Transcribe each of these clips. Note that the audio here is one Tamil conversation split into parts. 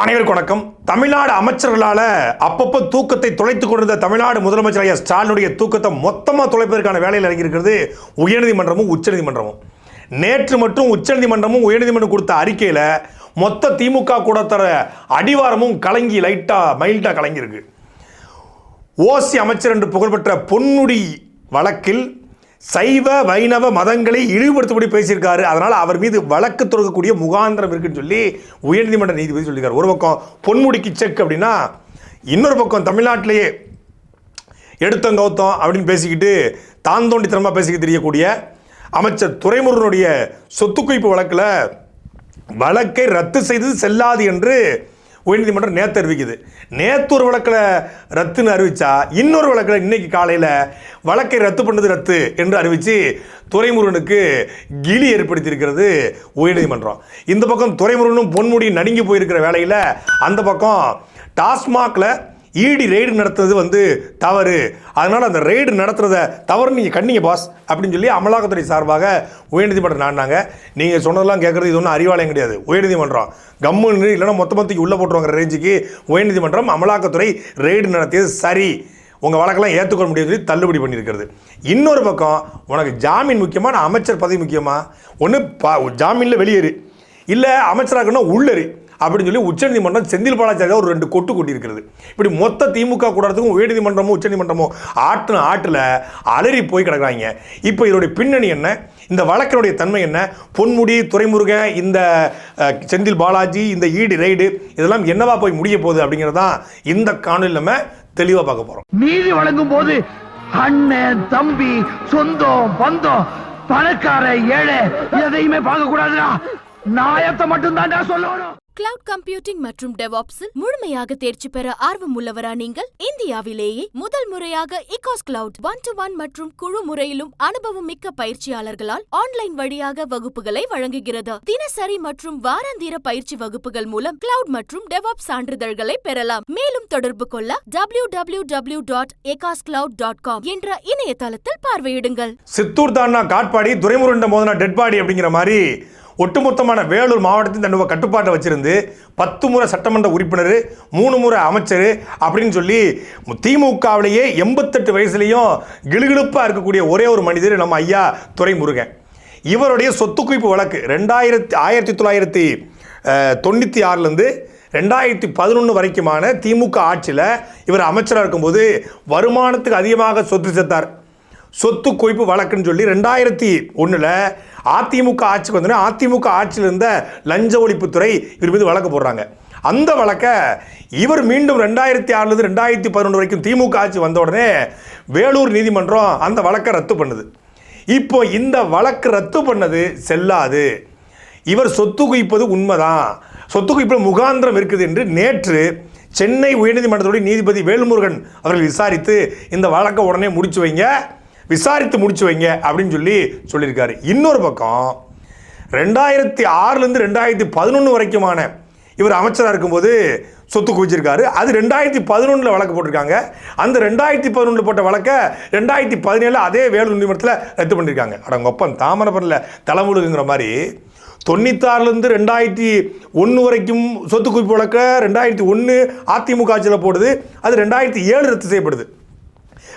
அனைவருக்கு வணக்கம். தமிழ்நாடு அமைச்சர்களால் அப்பப்போ தூக்கத்தை தொலைத்துக் கொண்டிருந்த தமிழ்நாடு முதலமைச்சர் ஐயா ஸ்டாலினுடைய தூக்கத்தை மொத்தமாக தொலைப்பதற்கான வேலையில் இறங்கியிருக்கிறது உயர்நீதிமன்றமும் உச்சநீதிமன்றமும். நேற்று மட்டும் உச்சநீதிமன்றமும் உயர்நீதிமன்றம் கொடுத்த அறிக்கையில் மொத்த திமுக கூட தர அடிவாரமும் கலங்கி லைட்டாக மைல்டாக கலங்கியிருக்கு. ஓசி அமைச்சர் என்று புகழ்பெற்ற பொன்முடி வழக்கில் சைவ வைணவ மதங்களை இழிவுபடுத்தபடி பேசியிருக்காரு. அதனால் அவர் மீது வழக்கு தொடுக்கக்கூடிய முகாந்திரம் இருக்குன்னு சொல்லி உயர்நீதிமன்ற நீதிபதி சொல்லியிருக்காரு. ஒரு பக்கம் பொன்முடிக்கு செக் அப்படின்னா இன்னொரு பக்கம் தமிழ்நாட்டிலேயே எடுத்தம் கௌத்தம் அப்படின்னு பேசிக்கிட்டு தான் தோண்டித்தனமாக பேசிக்கிட்டு தெரியக்கூடிய அமைச்சர் துரைமுருகனுடைய சொத்துக்குவிப்பு வழக்கில் வழக்கை ரத்து செய்தது செல்லாது என்று உயர்நீதிமன்றம் நேற்று அறிவிக்குது. நேற்று ஒரு வழக்கில் ரத்துன்னு அறிவித்தா இன்னொரு வழக்கில் இன்னைக்கு காலையில் வழக்கை ரத்து பண்ணது ரத்து என்று அறிவித்து துரைமுருகனுக்கு கிளி ஏற்படுத்தியிருக்கிறது உயர்நீதிமன்றம். இந்த பக்கம் துறைமுருகனும் பொன்முடி நடுங்கி போயிருக்கிற வேலையில் அந்த பக்கம் டாஸ்மாகில் இடி ரெய்டு நடத்துறது வந்து தவறு. அதனால் அந்த ரெய்டு நடத்துறத தவறு நீங்கள் கண்ணிங்க பாஸ் அப்படின்னு சொல்லி அமலாக்கத்துறை சார்பாக உயர்நீதிமன்றம் நாடினாங்க. நீங்கள் சொன்னதெல்லாம் கேட்குறது இது ஒன்றும் அறிவாலயம் கிடையாது. உயர்நீதிமன்றம். கம்முன்னு இல்லைன்னா மொத்த மொத்தக்கு உள்ளே போட்டுருவாங்க ரேஞ்சுக்கு உயர்நீதிமன்றம் அமலாக்கத்துறை ரெய்டு நடத்தியது சரி. உங்கள் வழக்கெல்லாம் ஏற்றுக்கொள்ள முடியாது சொல்லி தள்ளுபடி பண்ணியிருக்கிறது. இன்னொரு பக்கம் உனக்கு ஜாமீன் முக்கியமா? நான் அமைச்சர் பதவி முக்கியமா? ஒன்று பா ஜாமீனில் வெளியேறு. இல்லை அமைச்சராகனா உள்ளேறு. அப்படின்னு சொல்லி உச்சநீதிமன்றம் செந்தில் பாலாச்சாரியா ஒரு ரெண்டு கொட்டு கொட்டியிருக்கிறது. இப்படி மொத்த திமுக கூடத்துக்கும் உயர்நீதிமன்றமும் உச்சநீதிமன்றமும் ஆட்டின ஆட்டில் அலறி போய் கிடக்குறாங்க. இப்போ இதனுடைய பின்னணி என்ன? இந்த வழக்கினுடைய தன்மை என்ன? பொன்முடி துறைமுருகன் இந்த செந்தில் பாலாஜி இந்த ஈடு ரைடு இதெல்லாம் என்னவா போய் முடிய போகுது அப்படிங்கிறதான் இந்த காணொலி நம்ம தெளிவாக பார்க்க போகிறோம் நீதி வழங்கும் போது அண்ணன் தம்பி சொந்தம் பந்தம் பணக்கார ஏழை எதையுமே பார்க்க கூடாதுடா நாயத்தை மட்டும் தான்டா சொல்லணும். கிளவுட் கம்ப்யூட்டிங் மற்றும் டெவாப்ஸில் முழுமையாக தேர்ச்சி பெற ஆர்வம் உள்ளவரா நீங்கள்? இந்தியாவிலேயே முதல் முறையாக இகாஸ் கிளவுட் ஒன் டு ஒன் மற்றும் குழு முறையிலும் அனுபவம் மிக்க பயிற்சியாளர்களால் ஆன்லைன் வழியாக வகுப்புகளை வழங்குகிறது. தினசரி மற்றும் வாராந்திர பயிற்சி வகுப்புகள் மூலம் கிளவுட் மற்றும் டெவாப் சான்றிதழ்களை பெறலாம். மேலும் தொடர்பு கொள்ள டபிள்யூ டபிள்யூ டபிள்யூ டாட் எகாஸ் டாட் காம் என்ற இணையதளத்தில் பார்வையிடுங்கள். சித்தூர் தாண்டா காட்பாடி துரைமுருண்ட மோதனா டெட் பாடி அப்படிங்கிற மாதிரி ஒட்டுமொத்தமான வேலூர் மாவட்டத்தின் தன்னுடைய கட்டுப்பாட்டை வச்சிருந்து பத்து முறை சட்டமன்ற உறுப்பினர் மூணு முறை அமைச்சர் அப்படின்னு சொல்லி திமுகவிலேயே எண்பத்தெட்டு வயசுலேயும் கிளுகிழுப்பாக இருக்கக்கூடிய ஒரே ஒரு மனிதர் நம்ம ஐயா துரைமுருகன். இவருடைய சொத்து குவிப்பு வழக்கு ரெண்டாயிரத்தி ஆயிரத்தி தொள்ளாயிரத்தி தொண்ணூற்றி ஆறுலேருந்து ரெண்டாயிரத்தி பதினொன்று வரைக்குமான திமுக ஆட்சியில் இவர் அமைச்சராக இருக்கும்போது வருமானத்துக்கு அதிகமாக சொத்து சேர்த்தார். சொத்து குவிப்பு வழக்குன்னு சொல்லி ரெண்டாயிரத்தி ஒன்றில் அதிமுக ஆட்சிக்கு வந்தோடனே அதிமுக ஆட்சியில் இருந்த லஞ்ச ஒழிப்புத்துறை இவர் மீது வழக்கு போடுறாங்க. அந்த வழக்கை இவர் மீண்டும் ரெண்டாயிரத்தி ஆறுலேருந்து ரெண்டாயிரத்தி பதினொன்று வரைக்கும் திமுக ஆட்சி வந்த உடனே வேலூர் நீதிமன்றம் அந்த வழக்கை ரத்து பண்ணுது. இப்போ இந்த வழக்கு ரத்து பண்ணது செல்லாது. இவர் சொத்து குவிப்பது உண்மைதான். சொத்து குவிப்பில் முகாந்திரம் இருக்குது என்று நேற்று சென்னை உயர்நீதிமன்றத்துடைய நீதிபதி வேல்முருகன் அவர்கள் விசாரித்து இந்த வழக்கை உடனே முடிச்சு வைங்க. விசாரித்து முடிச்சு வைங்க அப்படின்னு சொல்லி சொல்லியிருக்காரு. இன்னொரு பக்கம் ரெண்டாயிரத்தி ஆறுலேருந்து ரெண்டாயிரத்தி பதினொன்று வரைக்குமான இவர் அமைச்சராக இருக்கும்போது சொத்து குவிச்சிருக்காரு. அது ரெண்டாயிரத்தி பதினொன்றில் வழக்கு போட்டிருக்காங்க. அந்த ரெண்டாயிரத்தி பதினொன்றில் போட்ட வழக்கை ரெண்டாயிரத்தி பதினேழில் அதே வேலூர் நீதிமன்றத்தில் ரத்து பண்ணியிருக்காங்க. அடங்கொப்பம் தாமரபரணில் தலைமுழுங்கிற மாதிரி தொண்ணூத்தாறுலேருந்து ரெண்டாயிரத்தி ஒன்று வரைக்கும் சொத்து குவிப்பு வழக்க ரெண்டாயிரத்தி ஒன்று அதிமுக ஆட்சியில் போடுது. அது ரெண்டாயிரத்தி ஏழு ரத்து செய்யப்படுது.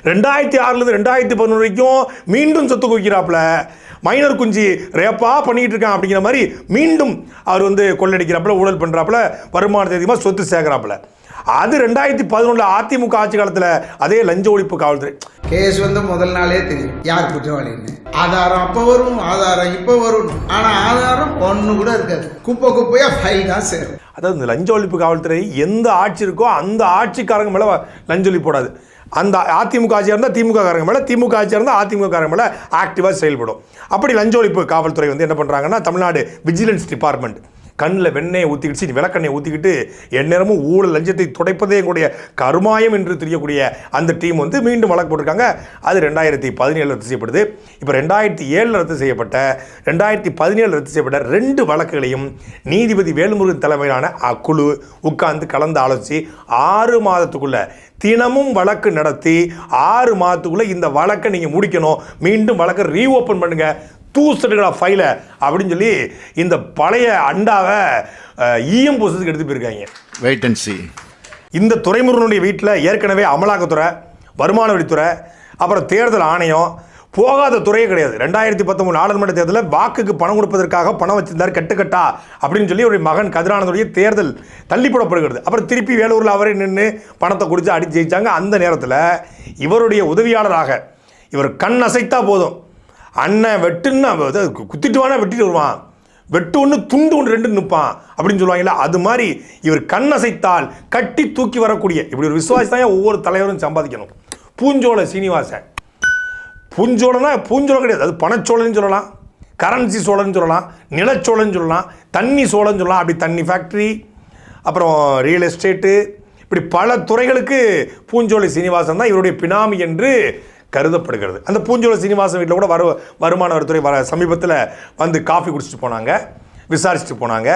ரெண்டாயிரத்தி ஆறுலேருந்து ரெண்டாயிரத்தி பதினொன்று வரைக்கும் மீண்டும் சொத்து குவிக்கிறாப்புல. மைனர் குஞ்சு ரேப்பா பண்ணிக்கிட்டு இருக்கான் அப்படிங்கிற மாதிரி மீண்டும் அவர் வந்து கொள்ளடிக்கிறாப்புல ஊழல் பண்ணுறாப்புல வருமானத்தை அதிகமாக சொத்து சேர்க்குறாப்புல. அது ரெண்டாயிரத்தி பதினொன்றில் அதிமுக ஆட்சி காலத்தில் அதே லஞ்ச ஒழிப்பு காவல்துறை. கேஸ் வந்து முதல் நாளே தெரியும். யார் குற்றவாளின்னு? ஆதாரம் அப்போ வரும் ஆதாரம் இப்போ வரும். ஆனால் ஆதாரம் ஒன்று கூட இருக்காது. குப்பை குப்பையா ஃபைல் தான் சேரும். அதாவது இந்த லஞ்ச ஒழிப்பு காவல்துறை எந்த ஆட்சி இருக்கோ அந்த ஆட்சிக்காரங்க மேலே லஞ்ச ஒழிப்பு போடாது. அந்த அதிமுக ஆட்சியாக இருந்தால் திமுக காரங்க மேலே திமுக ஆட்சியாக இருந்தால் அதிமுக காரங்க மேலே ஆக்டிவாக செயல்படும். அப்படி லஞ்ச ஒழிப்பு காவல்துறை வந்து என்ன பண்ணுறாங்கன்னா தமிழ்நாடு விஜிலன்ஸ் டிபார்ட்மெண்ட் கண்ணில் வெண்ணெயை ஊற்றிக்கிட்டு விளக்கெண்ணெயை ஊற்றிக்கிட்டு எந்நேரமும் ஊழல் லஞ்சத்தை துடைப்பதே கூடிய கருமாயம் என்று தெரியக்கூடிய அந்த டீம் வந்து மீண்டும் வழக்கு போட்டிருக்காங்க. அது ரெண்டாயிரத்தி பதினேழு ரத்து செய்யப்படுது. இப்போ ரெண்டாயிரத்தி ஏழில் ரத்து செய்யப்பட்ட ரெண்டாயிரத்தி பதினேழு ரத்து செய்யப்பட்ட ரெண்டு வழக்குகளையும் நீதிபதி வேலுமுருகன் தலைமையிலான அக்குழு உட்கார்ந்து கலந்து ஆலோசித்து ஆறு மாதத்துக்குள்ளே தினமும் வழக்கு நடத்தி ஆறு மாதத்துக்குள்ள இந்த வழக்கை நீங்கள் முடிக்கணும். மீண்டும் வழக்கை ரீஓப்பன் பண்ணுங்க. தூசுடுகளா ஃபைலை அப்படின்னு சொல்லி இந்த பழைய அண்டாவை ஈயம் பூசத்துக்கு எடுத்து போயிருக்காங்க. Wait and see. இந்த துறைமுருகனுடைய வீட்டில் ஏற்கனவே அமலாக்கத்துறை வருமான வரித்துறை அப்புறம் தேர்தல் ஆணையம் போகாத துறையே கிடையாது. ரெண்டாயிரத்தி பத்தொம்பது நாடாளுமன்ற தேர்தலில் வாக்குக்கு பணம் கொடுப்பதற்காக பணம் வச்சிருந்தார் கட்டுக்கட்டா அப்படின்னு சொல்லி ஒரு மகன் கதிரானதுடைய தேர்தல் தள்ளிப்படப்படுகிறது அப்புறம் திருப்பி வேலூரில் அவரே நின்று பணத்தை குடிச்சு அடிச்சு ஜெயிச்சாங்க. அந்த நேரத்தில் இவருடைய உதவியாளராக இவர் கண் அசைத்தா போதும். அண்ணன் வெட்டுன்னு அவ- குத்திட்டு வானா வெட்டிட்டு வருவான். வெட்டு ஒன்று துண்டு ஒன்று ரெண்டு நிற்பான் அப்படின்னு சொல்லுவாங்கல்ல அது மாதிரி இவர் கண் அசைத்தால் கட்டி தூக்கி வரக்கூடிய இப்படி ஒரு விசுவாசி தான் ஒவ்வொரு தலைவரும் சம்பாதிக்கணும்? பூஞ்சோலை சீனிவாசன். பூஞ்சோழனா பூஞ்சோளம் கிடையாது. அது பணச்சோழன்னு சொல்லலாம் கரன்சி சோழன்னு சொல்லலாம் நிலச்சோழன்னு சொல்லலாம் தண்ணி சோழன்னு சொல்லலாம். அப்படி தண்ணி ஃபேக்ட்ரி அப்புறம் ரியல் எஸ்டேட்டு இப்படி பல துறைகளுக்கு பூஞ்சோலை சீனிவாசன் தான் இவருடைய பினாமி என்று கருதப்படுகிறது. அந்த பூஞ்சோலை சீனிவாசன் வீட்டில் கூட வரு வருமான வரித்துறை வர சமீபத்தில் வந்து காஃபி குடிச்சிட்டு போனாங்க விசாரிச்சுட்டு போனாங்க.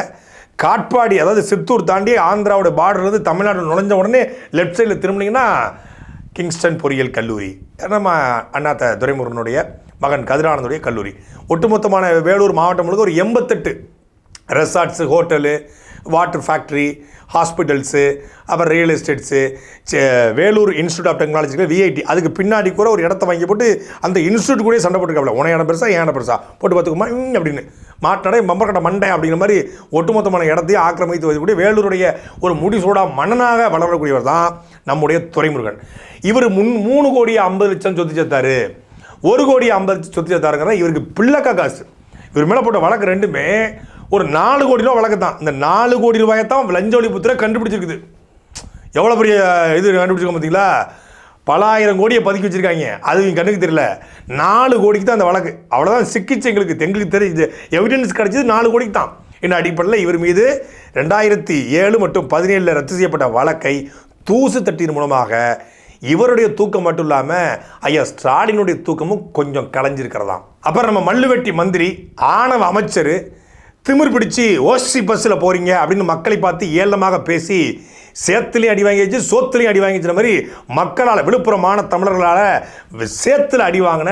காட்பாடி அதாவது சித்தூர் தாண்டி ஆந்திராவோட பார்டர் வந்து தமிழ்நாடு நுழைஞ்ச உடனே லெஃப்ட் சைடில் திரும்பினீங்கன்னா கிங்ஸ்டன் பொறியியல் கல்லூரி நம்ம அண்ணாத்த துரைமுருகனுடைய மகன் கதிரானந்துடைய கல்லூரி. ஒட்டுமொத்தமான வேலூர் மாவட்டம் முழுக்க ஒரு எண்பத்தெட்டு resorts hotel water factory hospitals அப்புறம் real estates Vellore institute of டெக்னாலஜிக்கு VIT அதுக்கு பின்னாடி கூட ஒரு இடத்த வாங்கி போட்டு அந்த இன்ஸ்டியூட் கூட சண்டை போட்டுருக்காப்ல. உனையான பெருசா ஏன பெருசா. போட்டு பார்த்துக்குமா அப்படின்னு. மாட்டடை மம்பர்கட்ட மண்டை அப்படிங்கிற மாதிரி ஒட்டுமொத்தமான இடத்தையும் ஆக்கிரமித்து வைக்கக்கூடிய வேலூருடைய ஒரு முடிசூடா மன்னனாக வளரக்கூடியவர் தான் நம்முடைய துறைமுருகன். இவர் முன் மூணு கோடி ஐம்பது லட்சம் சொத்து சேர்த்தாரு ஒரு கோடி ஐம்பது லட்சம் சொத்து சேர்த்தாருங்கிறத இவருக்கு பிள்ளைக்கா காசு. இவர் மேலே போட்ட வழக்கு ரெண்டுமே ஒரு நாலு கோடி ரூபா வழக்கு தான். இந்த நாலு கோடி ரூபாயை தான் லஞ்ச ஒழிப்புத்துறை கண்டுபிடிச்சிருக்குது. எவ்வளோ பெரிய இது கண்டுபிடிச்சிருக்கோம் பார்த்தீங்களா பல ஆயிரம் கோடியை பதுக்கி வச்சிருக்காங்க. அது இவங்க கண்ணுக்கு தெரியல. நாலு கோடிக்கு தான் அந்த வழக்கு. அவ்வளோதான் சிக்கிச்சு எங்களுக்கு. எங்களுக்கு தெரியுது எவிடன்ஸ் கிடைச்சது நாலு கோடிக்கு தான். என்ன அடிப்படையில் இவர் மீது ரெண்டாயிரத்தி ஏழு மற்றும் பதினேழில் ரத்து செய்யப்பட்ட வழக்கை தூசு தட்டின் மூலமாக இவருடைய தூக்கம் மட்டும் இல்லாமல் ஐயா ஸ்டாலினுடைய தூக்கமும் கொஞ்சம் கலைஞ்சிருக்கிறதாம். அப்புறம் நம்ம மல்லுவெட்டி மந்திரி ஆணவ அமைச்சர் திமிர் பிடிச்சி ஓசி பஸ்ஸில் போகிறீங்க அப்படின்னு மக்களை பார்த்து ஏளனமாக பேசி சேத்துலேயும் அடி வாங்கிச்சு சோத்துலேயும் அடி வாங்கிச்சு மாதிரி மக்களால் விழுப்புரமான தமிழர்களால் சேத்துல அடி வாங்கின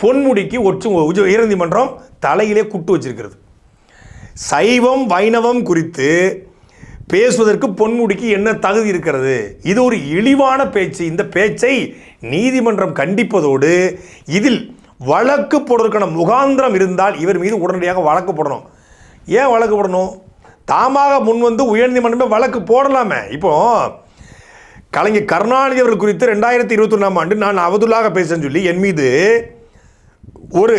பொன்முடிக்கு ஒற்று உஜ உயர்நீதிமன்றம் தலையிலே குட்டு வச்சிருக்கிறது. சைவம் வைணவம் குறித்து பேசுவதற்கு பொன்முடிக்கு என்ன தகுதி இருக்கிறது? இது ஒரு இழிவான பேச்சு. இந்த பேச்சை நீதிமன்றம் கண்டிப்பதோடு இதில் வழக்கு போடுறதுக்கான முகாந்திரம் இருந்தால் இவர் மீது உடனடியாக வழக்கு போடணும். ஏன் வழக்கு போடணும்? தாமாக முன் வந்து உயர்நீதிமன்றமே வழக்கு போடலாமே. இப்போ கலைஞர் கருணாநிதி அவர்கள் குறித்து ரெண்டாயிரத்தி இருபத்தொன்னாம் ஆண்டு நான் அவதூலாக பேசுன்னு சொல்லி என் மீது ஒரு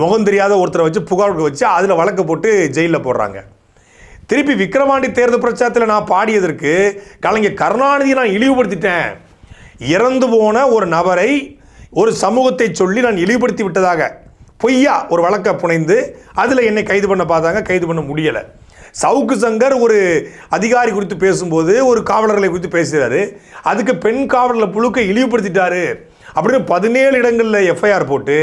முகம் தெரியாத ஒருத்தரை வச்சு புகார் கொடுக்க வச்சு அதில் வழக்கு போட்டு ஜெயிலில் போடுறாங்க. திருப்பி விக்ரவாண்டி தேர்தல் பிரச்சாரத்தில் நான் பாடியதற்கு கலைஞர் கருணாநிதியை நான் இழிவுபடுத்திட்டேன். இறந்து போன ஒரு நபரை ஒரு சமூகத்தை சொல்லி நான் இழிவுபடுத்தி விட்டதாக பொய்யா ஒரு வழக்கை புனைந்து அதில் என்னை கைது பண்ண பார்த்தாங்க கைது பண்ண முடியலை. சவுக்கு சங்கர் ஒரு அதிகாரி குறித்து பேசும்போது ஒரு காவலர்களை குறித்து பேசுகிறாரு அதுக்கு பெண் காவலர் புழுக்க இழிவுபடுத்திட்டாரு அப்படின்னு பதினேழு இடங்களில் எஃப்ஐஆர் போட்டு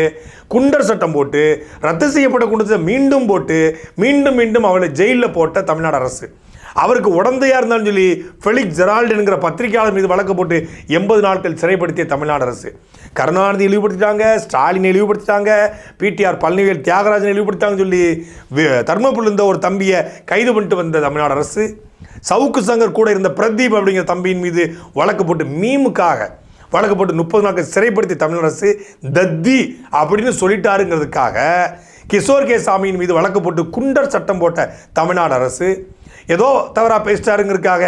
குண்டர் சட்டம் போட்டு ரத்து செய்யப்பட்ட குண்டத்தை மீண்டும் போட்டு மீண்டும் மீண்டும் அவளை ஜெயிலில் போட்ட தமிழ்நாடு அரசு. அவருக்கு உடந்தையாக இருந்தாலும் சொல்லி ஃபெலிக்ஸ் ஜெரால்டு என்கிற பத்திரிகையாளர் மீது வழக்கு போட்டு எண்பது நாட்கள் சிறைப்படுத்திய தமிழ்நாடு அரசு. கருணாநிதி இழிவுபடுத்திட்டாங்க ஸ்டாலினை இழிவுபடுத்திட்டாங்க பிடிஆர் பழனிவேல் தியாகராஜனை இழிவுபடுத்தாங்கன்னு சொல்லி வி- தர்மபுரியில் இருந்த ஒரு தம்பியை கைது பண்ணிட்டு வந்த தமிழ்நாடு அரசு. சவுக்கு சங்கர் கூட இருந்த பிரதீப் அப்படிங்கிற தம்பியின் மீது வழக்கு போட்டு மீமுக்காக வழக்கு போட்டு முப்பது நாட்கள் சிறைப்படுத்தி தமிழ் அரசு. தத்தி அப்படின்னு சொல்லிட்டாருங்கிறதுக்காக கிஷோர் கே சாமியின் மீது வழக்கு போட்டு குண்டர் சட்டம் போட்ட தமிழ்நாடு அரசு. ஏதோ தவறாக பேசிட்டாருங்கிறதுக்காக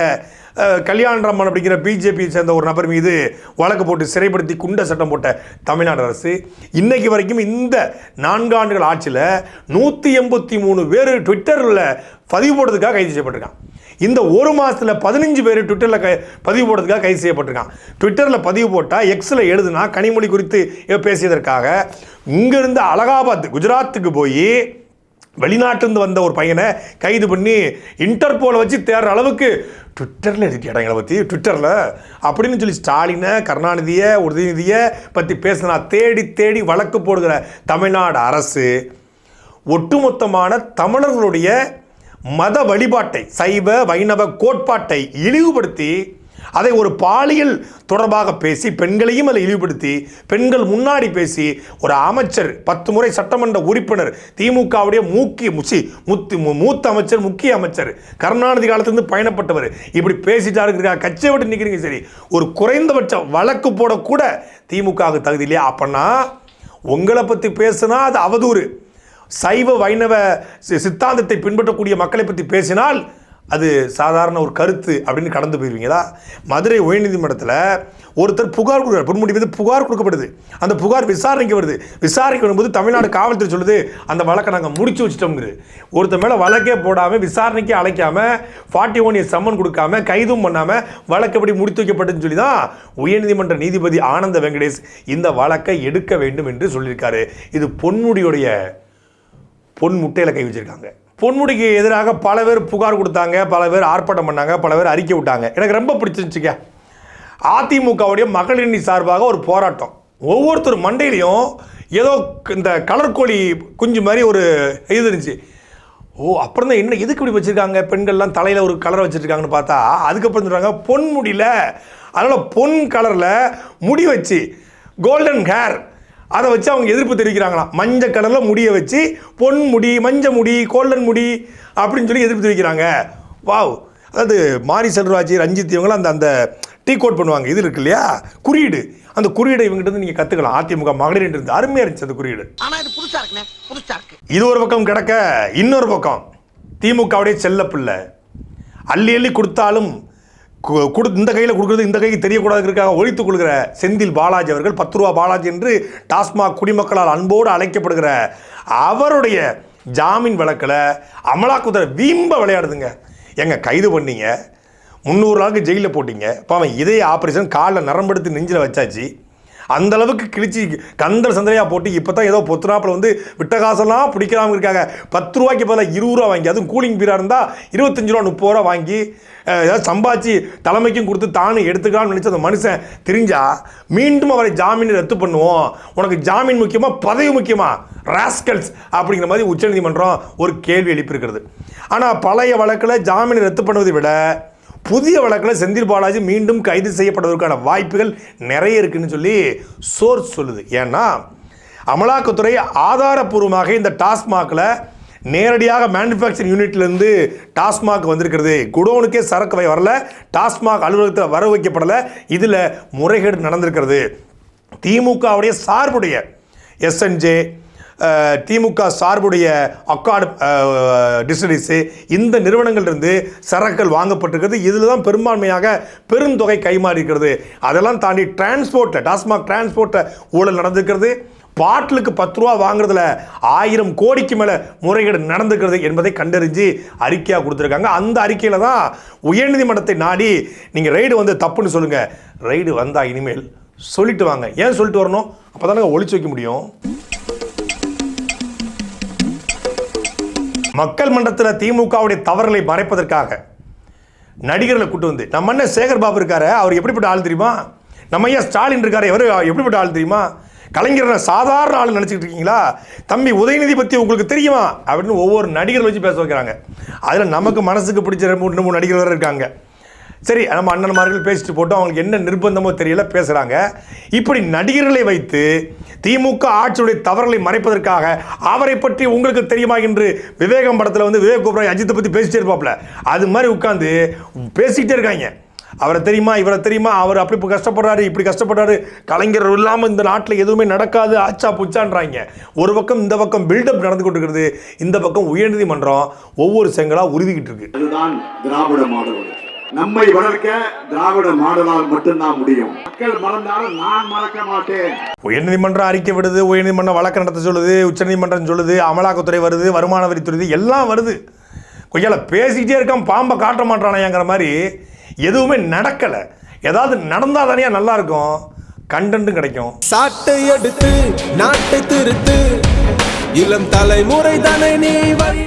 கல்யாண ரம்மன் அப்படிங்கிற பிஜேபியை சேர்ந்த ஒரு நபர் மீது வழக்கு போட்டு சிறைப்படுத்தி குண்ட சட்டம் போட்ட தமிழ்நாடு அரசு இன்னைக்கு வரைக்கும் இந்த நான்காண்டுகள் ஆட்சியில் நூற்றி எண்பத்தி மூணு பேர் ட்விட்டரில் பதிவு போடுறதுக்காக கைது செய்யப்பட்டிருக்கான் இந்த ஒரு மாதத்தில் பதினஞ்சு பேர் ட்விட்டரில் க பதிவு போடுறதுக்காக கைது செய்யப்பட்டிருக்கான் ட்விட்டரில் பதிவு போட்டால் எக்ஸில் எழுதுனா கனிமொழி குறித்து பேசியதற்காக இங்கேருந்து அலகாபாத் குஜராத்துக்கு போய் வெளிநாட்டிலிருந்து வந்த ஒரு பையனை கைது பண்ணி இன்டர்போலை வச்சு தேடுற அளவுக்கு ட்விட்டரில் எழுதிட்டியாடா எங்களை பற்றி ட்விட்டரில் அப்படின்னு சொல்லி ஸ்டாலினை கருணாநிதியை உதயநிதியை பற்றி பேசினா தேடி தேடி வழக்கு போடுகிற தமிழ்நாடு அரசு ஒட்டுமொத்தமான தமிழர்களுடைய மத வழிபாட்டை சைவ வைணவ கோட்பாட்டை இழிவுபடுத்தி அதை ஒரு பாலியல் தொடர்பாக பேசி பெண்களையும் அதில் இழிவுபடுத்தி பெண்கள் முன்னாடி பேசி ஒரு அமைச்சர் பத்து முறை சட்டமன்ற உறுப்பினர் திமுகவுடைய முக்கிய முசி முத்து மு- மூத்த அமைச்சர் முக்கிய அமைச்சர் கருணாநிதி காலத்திலிருந்து பயணப்பட்டவர். இப்படி பேசிட்டாருங்க கட்சியை விட்டு நிற்கிறீங்க சரி. ஒரு குறைந்தபட்ச வழக்கு போடக்கூட திமுகவுக்கு தகுதி இல்லையா? அப்படின்னா உங்களை பற்றி பேசுனா அது அவதூறு. சைவ வைணவ சி- சித்தாந்தத்தை பின்பற்றக்கூடிய மக்களை பற்றி பேசினால் அது சாதாரண ஒரு கருத்து அப்படின்னு கடந்து போயிருவீங்களா? மதுரை உயர்நீதிமன்றத்தில் ஒருத்தர் புகார் கொடுக்குறார். பொன்முடி மீது புகார் கொடுக்கப்படுது. அந்த புகார் விசாரணைக்கு வருது. விசாரணைக்கு வரும்போது தமிழ்நாடு காவல்துறை சொல்லுது அந்த வழக்கை நாங்கள் முடிச்சு வச்சிட்டோம்ங்கிறது ஒருத்தர் மேலே வழக்கே போடாமல் விசாரணைக்கே அழைக்காம ஃபார்ட்டி ஒன் இயர் சம்மன் கொடுக்காம கைதும் பண்ணாமல் வழக்கு எப்படி முடித்து வைக்கப்பட்டுன்னு சொல்லி தான் உயர்நீதிமன்ற நீதிபதி ஆனந்த வெங்கடேஷ் இந்த வழக்கை எடுக்க வேண்டும் என்று சொல்லியிருக்காரு. இது பொன்முடியுடைய பொன் முட்டையில் கை வச்சிருக்காங்க. பொன்முடிக்கு எதிராக பல பேர் புகார் கொடுத்தாங்க பல பேர் ஆர்ப்பாட்டம் பண்ணாங்க பல பேர் அறிக்கை விட்டாங்க. எனக்கு ரொம்ப பிடிச்சிருந்துச்சுங்க. அதிமுகவுடைய மகளிரணி சார்பாக ஒரு போராட்டம். ஒவ்வொருத்தர் மண்டையிலையும் ஏதோ இந்த கலர் கோழி குஞ்சு மாதிரி ஒரு இது இருந்துச்சு. ஓ அப்புறம் தான் என்ன எதுக்கு இப்படி வச்சுருக்காங்க? பெண்கள்லாம் தலையில் ஒரு கலரை வச்சுருக்காங்கன்னு பார்த்தா அதுக்கப்புறம் சொல்கிறாங்க பொன்முடியில் அதனால் பொன் கலரில் முடி வச்சு கோல்டன் ஹேர் அதை வச்சு அவங்க எதிர்ப்பு தெரிவிக்கிறாங்களாம். மஞ்சள் கலரில் முடியை வச்சு பொன் முடி மஞ்ச முடி கோல்டன் முடி அப்படின்னு சொல்லி எதிர்ப்பு தெரிவிக்கிறாங்க. வாவ். அதாவது மாரி செல்வராஜ் ரஞ்சித் இவங்களாம் அந்த அந்த டீ கோட் பண்ணுவாங்க. இது இருக்கு இல்லையா? குறியீடு. அந்த குறியீடை இவங்ககிட்ட இருந்து நீங்கள் கற்றுக்கலாம் அதிமுக மகளிர் இருந்து அருமையாக இருந்துச்சு அந்த குறியீடு. ஆனா இது புதுசா இருக்குண்ணே. புதுசா இருக்கு. இது ஒரு பக்கம் கிடக்க இன்னொரு பக்கம். திமுகவுடைய செல்ல பிள்ளை. அள்ளி அள்ளி கொடுத்தாலும் கொடு இந்த கையில் கொடுக்குறது இந்த கைக்கு தெரியக்கூடாதுக்காக ஒழித்துக் கொள்கிற செந்தில் பாலாஜி அவர்கள் பத்து ரூபா பாலாஜி என்று டாஸ்மாக் குடிமக்களால் அன்போடு அழைக்கப்படுகிற அவருடைய ஜாமீன் வழக்கில் அமலாக்குத்துறை வீம்ப விளையாடுதுங்க. எங்க கைது பண்ணீங்க. முந்நூறு நாளுக்கு ஜெயிலில் போட்டீங்க. அவன் இதய ஆப்ரேஷன் காலில் நரம்பெடுத்து நெஞ்சில் வச்சாச்சு. அந்த அளவுக்கு கிழிச்சு கந்தல் சந்தனையாக போட்டு இப்போ தான் ஏதோ பொத்துனாப்பில் வந்து விட்ட காசெல்லாம் பிடிக்காம இருக்காங்க. பத்து ரூபாய்க்கு பதிலாக இருபது ரூபா வாங்கி அதுவும் கூலிங் பீராக இருந்தால் இருபத்தஞ்சு ரூபா முப்பது ரூபா வாங்கி ஏதாவது சம்பாதிச்சு தலைமைக்கும் கொடுத்து தானும் எடுத்துக்கலாம்னு நினச்ச அந்த மனுஷன் தெரிஞ்சா மீண்டும் அவரை ஜாமீன் ரத்து பண்ணுவோம். உனக்கு ஜாமீன் முக்கியமா பதவி முக்கியமா? ராஸ்கல்ஸ் அப்படிங்கிற மாதிரி உச்சநீதிமன்றம் ஒரு கேள்வி எழுப்பியிருக்கிறது. ஆனால் பழைய வழக்கில் ஜாமீன் ரத்து பண்ணுவதை விட புதிய வழக்கில் செந்தில் பாலாஜி மீண்டும் கைது செய்யப்படுவதற்கான வாய்ப்புகள் நிறைய இருக்குன்னு சொல்லி சோர்ஸ் சொல்லுது. ஏன்னா அமலாக்கத்துறை ஆதாரப்பூர்வமாக இந்த டாஸ்மாகில் நேரடியாக மேனுஃபேக்சரிங் யூனிட்லேருந்து டாஸ்மாக் வந்திருக்கிறது. குடோனுக்கே சரக்கு வை வரல டாஸ்மாக் அலுவலகத்தில் வர வைக்கப்படலை. இதில் முறைகேடு நடந்திருக்கிறது. திமுகவுடைய சார்புடைய எஸ்என்ஜே திமுக சார்புடைய அக்காடு டிஸ்டரிஸு இந்த நிறுவனங்கள்லேருந்து சரக்குகள் வாங்கப்பட்டிருக்கிறது. இதில் தான் பெரும்பான்மையாக பெருந்தொகை கைமாறி இருக்கிறது. அதெல்லாம் தாண்டி டிரான்ஸ்போர்ட்டில் டாஸ்மாக் டிரான்ஸ்போர்ட்டில் ஊழல் நடந்துக்கிறது பாட்டிலுக்கு பத்து ரூபா வாங்குறதுல ஆயிரம் கோடிக்கு மேலே முறைகேடு நடந்துக்கிறது என்பதை கண்டறிஞ்சு அறிக்கையாக கொடுத்துருக்காங்க. அந்த அறிக்கையில் தான் உயர்நீதிமன்றத்தை நாடி நீங்கள் ரைடு வந்து தப்புன்னு சொல்லுங்கள் ரைடு வந்தால் இனிமேல் சொல்லிட்டு வாங்க. ஏன் சொல்லிட்டு வரணும்? அப்போ தானே ஒழிச்சு வைக்க முடியும். மக்கள் மன்றத்தில் திமுகவுடைய தவறுகளை மறைப்பதற்காக நடிகர்களை கூட்டு வந்து நம்ம என்ன சேகர் பாபு இருக்காரு அவர் எப்படிப்பட்ட ஆள் தெரியுமா? நம்ம ஐயா ஸ்டாலின் இருக்காரு எவர் எப்படிப்பட்ட ஆள் தெரியுமா? கலைஞர் சாதாரண ஆள் நினச்சிக்கிட்டு இருக்கீங்களா? தம்பி உதயநிதி பற்றி உங்களுக்கு தெரியுமா? அப்படின்னு ஒவ்வொரு நடிகர் வச்சு பேச வைக்கிறாங்க. அதில் நமக்கு மனசுக்கு பிடிச்ச ரெண்டு மூணு மூணு நடிகர் இருக்காங்க. சரி நம்ம அண்ணன்மார்கள் பேசிட்டு போட்டோம். அவங்களுக்கு என்ன நிர்பந்தமோ தெரியல பேசுகிறாங்க இப்படி நடிகர்களை வைத்து திமுக ஆட்சியுடைய தவறுகளை மறைப்பதற்காக அவரை பற்றி உங்களுக்கு தெரியுமா என்று விவேகம் படத்தில் வந்து விவேக் கோபுராய் அஜித்தை பற்றி பேசிட்டே இருப்பாப்ல. அது மாதிரி உட்காந்து பேசிக்கிட்டே இருக்காங்க. அவரை தெரியுமா இவரை தெரியுமா அவர் அப்படி இப்போ கஷ்டப்படுறாரு இப்படி கஷ்டப்படுறாரு கலைஞர் இல்லாமல் இந்த நாட்டில் எதுவுமே நடக்காது ஆச்சா புச்சான்றாங்க. ஒரு பக்கம் இந்த பக்கம் பில்டப் நடந்து கொண்டிருக்கிறது இந்த பக்கம் உயர்நீதிமன்றம் ஒவ்வொரு செங்கலாக உறுதிக்கிட்டு இருக்கு. அதுதான் திராவிட மாடல். நம்மை வளர்க்க திராவிட மாடலால் மட்டும்தான் முடியும். மக்கள் மறந்தாலும் நான் மறக்க மாட்டேன். உயர்நீதிமன்றம் அறிக்கை விடுது உயர்நீதிமன்றம் வழக்கு நடத்த சொல்லுது உச்சநீதிமன்றம் சொல்லுது அமலாக்கத்துறை வருது வருமான வரித்துறை எல்லாம் வருது. கொய்யால பேசிக்கிட்டே இருக்கான் பாம்பை காட்ட மாட்டானையாங்கிற மாதிரி எதுவுமே நடக்கலை. ஏதாவது நடந்தால் தானே நல்லா இருக்கும். கண்டென்ட்டும் கிடைக்கும். சாட்டை எடுத்து நாட்டை திருத்து இளம் தலைமுறை தானே நீ வழி